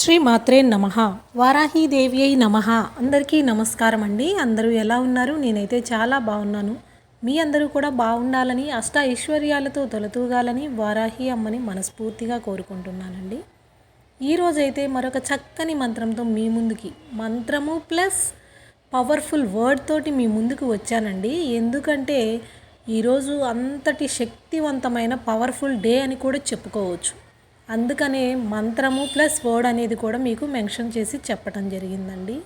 శ్రీ మాత్రే నమ. వారాహీదేవి అయి నమ. అందరికీ నమస్కారం అండి. అందరూ ఎలా ఉన్నారు? నేనైతే చాలా బాగున్నాను. మీ అందరూ కూడా బాగుండాలని అష్ట ఐశ్వర్యాలతో తొలతూగాలని వారాహి అమ్మని మనస్ఫూర్తిగా కోరుకుంటున్నానండి. ఈరోజైతే మరొక చక్కని మంత్రంతో మీ ముందుకి మంత్రము ప్లస్ పవర్ఫుల్ వర్డ్ తోటి మీ ముందుకు వచ్చానండి. ఎందుకంటే ఈరోజు అంతటి శక్తివంతమైన పవర్ఫుల్ డే అని కూడా చెప్పుకోవచ్చు. అందుకనే మంత్రము ప్లస్ వర్డ్ అనేది కూడా మీకు మెన్షన్ చేసి చెప్పటం జరిగిందండి.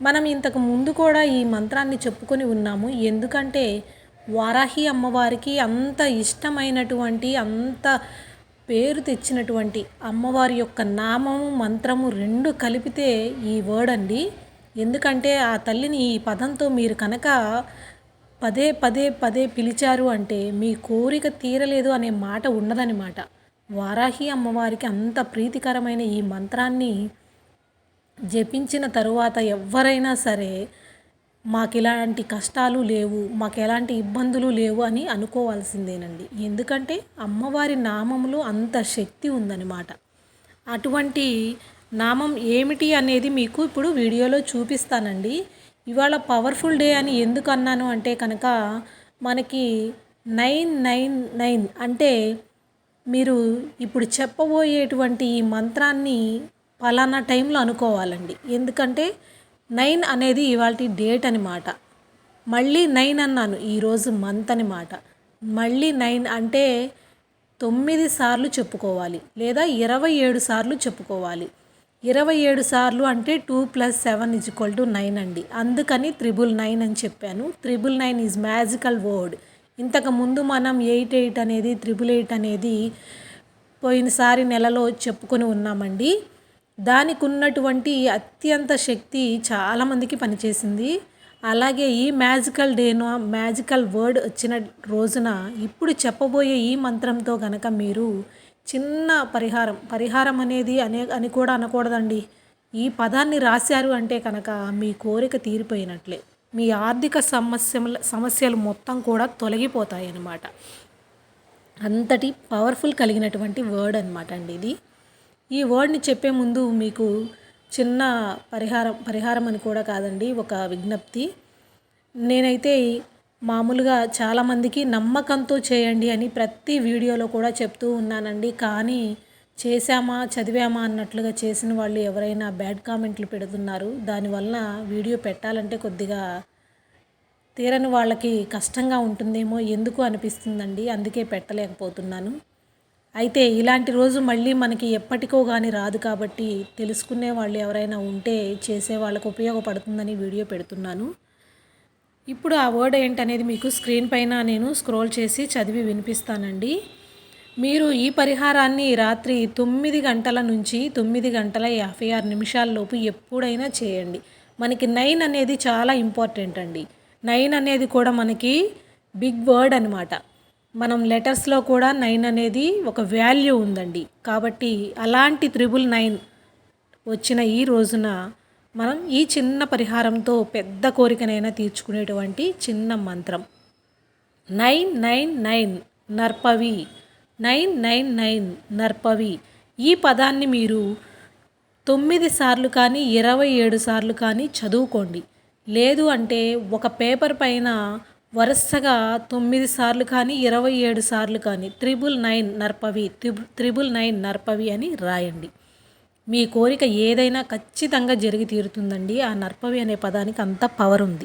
మనం ఇంతకు ముందు కూడా ఈ మంత్రాన్ని చెప్పుకొని ఉన్నాము. ఎందుకంటే వారాహి అమ్మవారికి అంత ఇష్టమైనటువంటి అంత పేరు తెచ్చినటువంటి అమ్మవారి యొక్క నామము మంత్రము రెండు కలిపితే ఈ వర్డ్ అండి. ఎందుకంటే ఆ తల్లిని ఈ పదంతో మీరు కనుక పదే పదే పదే పిలిచారు అంటే మీ కోరిక తీరలేదు అనే మాట ఉండదనమాట వారాహి అమ్మవారికి అంత ప్రీతికరమైన ఈ మంత్రాన్ని జపించిన తరువాత ఎవరైనా సరే మాకు ఇలాంటి కష్టాలు లేవు మాకు ఎలాంటి ఇబ్బందులు లేవు అని అనుకోవాల్సిందేనండి. ఎందుకంటే అమ్మవారి నామంలో అంత శక్తి ఉందన్నమాట. అటువంటి నామం ఏమిటి అనేది మీకు ఇప్పుడు వీడియోలో చూపిస్తానండి. ఇవాళ పవర్ఫుల్ డే అని ఎందుకు అన్నాను అంటే కనుక మనకి నైన్ నైన్ నైన్ అంటే మీరు ఇప్పుడు చెప్పబోయేటువంటి ఈ మంత్రాన్ని పలానా టైంలో అనుకోవాలండి. ఎందుకంటే నైన్ అనేది ఇవాళ డేట్ అనమాట మళ్ళీ నైన్ అన్నాను ఈరోజు మంత్ అనమాట మళ్ళీ నైన్ అంటే తొమ్మిది సార్లు చెప్పుకోవాలి లేదా ఇరవై ఏడు సార్లు చెప్పుకోవాలి. ఇరవై ఏడు సార్లు అంటే two plus seven is equal to nine అండి. అందుకని త్రిబుల్ నైన్ అని చెప్పాను. Triple nine is magical word. ఇంతకు ముందు మనం ఎయిట్ ఎయిట్ అనేది త్రిబుల్ ఎయిట్ అనేది పోయినసారి నెలలో చెప్పుకొని ఉన్నామండి. దానికి ఉన్నటువంటి అత్యంత శక్తి చాలామందికి పనిచేసింది. అలాగే ఈ మ్యాజికల్ డేను మ్యాజికల్ వర్డ్ వచ్చిన రోజున ఇప్పుడు చెప్పబోయే ఈ మంత్రంతో కనుక మీరు చిన్న పరిహారం పరిహారం అనేది అనే అని కూడా అనకూడదండి. ఈ పదాన్ని రాశారు అంటే కనుక మీ కోరిక తీరిపోయినట్లే. మీ ఆర్థిక సమస్యల సమస్యలు మొత్తం కూడా తొలగిపోతాయి అన్నమాట. అంతటి పవర్ఫుల్ కలిగినటువంటి వర్డ్ అనమాట అండి ఇది. ఈ వర్డ్ని చెప్పే ముందు మీకు చిన్న పరిహారం పరిహారం అని కూడా కాదండి ఒక విజ్ఞప్తి. నేనైతే మామూలుగా చాలామందికి నమ్మకంతో చేయండి అని ప్రతి వీడియోలో కూడా చెప్తూ ఉన్నానండి. కానీ చేశామా చదివామా అన్నట్లుగా చేసిన వాళ్ళు ఎవరైనా బ్యాడ్ కామెంట్లు పెడుతున్నారు. దానివల్ల వీడియో పెట్టాలంటే కొద్దిగా తీరని వాళ్ళకి కష్టంగా ఉంటుందేమో ఎందుకు అనిపిస్తుందండి? అందుకే పెట్టలేకపోతున్నాను. అయితే ఇలాంటి రోజు మళ్ళీ మనకి ఎప్పటికో కానీ రాదు కాబట్టి తెలుసుకునే వాళ్ళు ఎవరైనా ఉంటే చేసే వాళ్ళకు ఉపయోగపడుతుందని వీడియో పెడుతున్నాను. ఇప్పుడు ఆ వర్డ్ ఏంటనేది మీకు స్క్రీన్ పైన నేను స్క్రోల్ చేసి చదివి వినిపిస్తానండి. మీరు ఈ పరిహారాన్ని రాత్రి తొమ్మిది గంటల నుంచి తొమ్మిది గంటల యాభై ఆరు నిమిషాల్లోపు ఎప్పుడైనా చేయండి. మనకి నైన్ అనేది చాలా ఇంపార్టెంట్ అండి. నైన్ అనేది కూడా మనకి బిగ్ వర్డ్ అనమాట మనం లెటర్స్లో కూడా నైన్ అనేది ఒక వాల్యూ ఉందండి. కాబట్టి అలాంటి త్రిబుల్ నైన్ వచ్చిన ఈ రోజున మనం ఈ చిన్న పరిహారంతో పెద్ద కోరికనైనా తీర్చుకునేటువంటి చిన్న మంత్రం. నైన్ నైన్ నైన్ నర్పవి. నైన్ నైన్ నైన్ నర్పవి. ఈ పదాన్ని మీరు తొమ్మిది సార్లు కానీ ఇరవై ఏడు సార్లు కానీ చదువుకోండి. లేదు అంటే ఒక పేపర్ పైన వరుసగా తొమ్మిది సార్లు కానీ ఇరవై ఏడు సార్లు కానీ త్రిబుల్ నైన్ నర్పవి త్రిబుల్ నైన్ నర్పవి అని రాయండి. మీ కోరిక ఏదైనా ఖచ్చితంగా జరిగి తీరుతుందండి. ఆ నర్పవి అనే పదానికి అంత పవర్ ఉంది.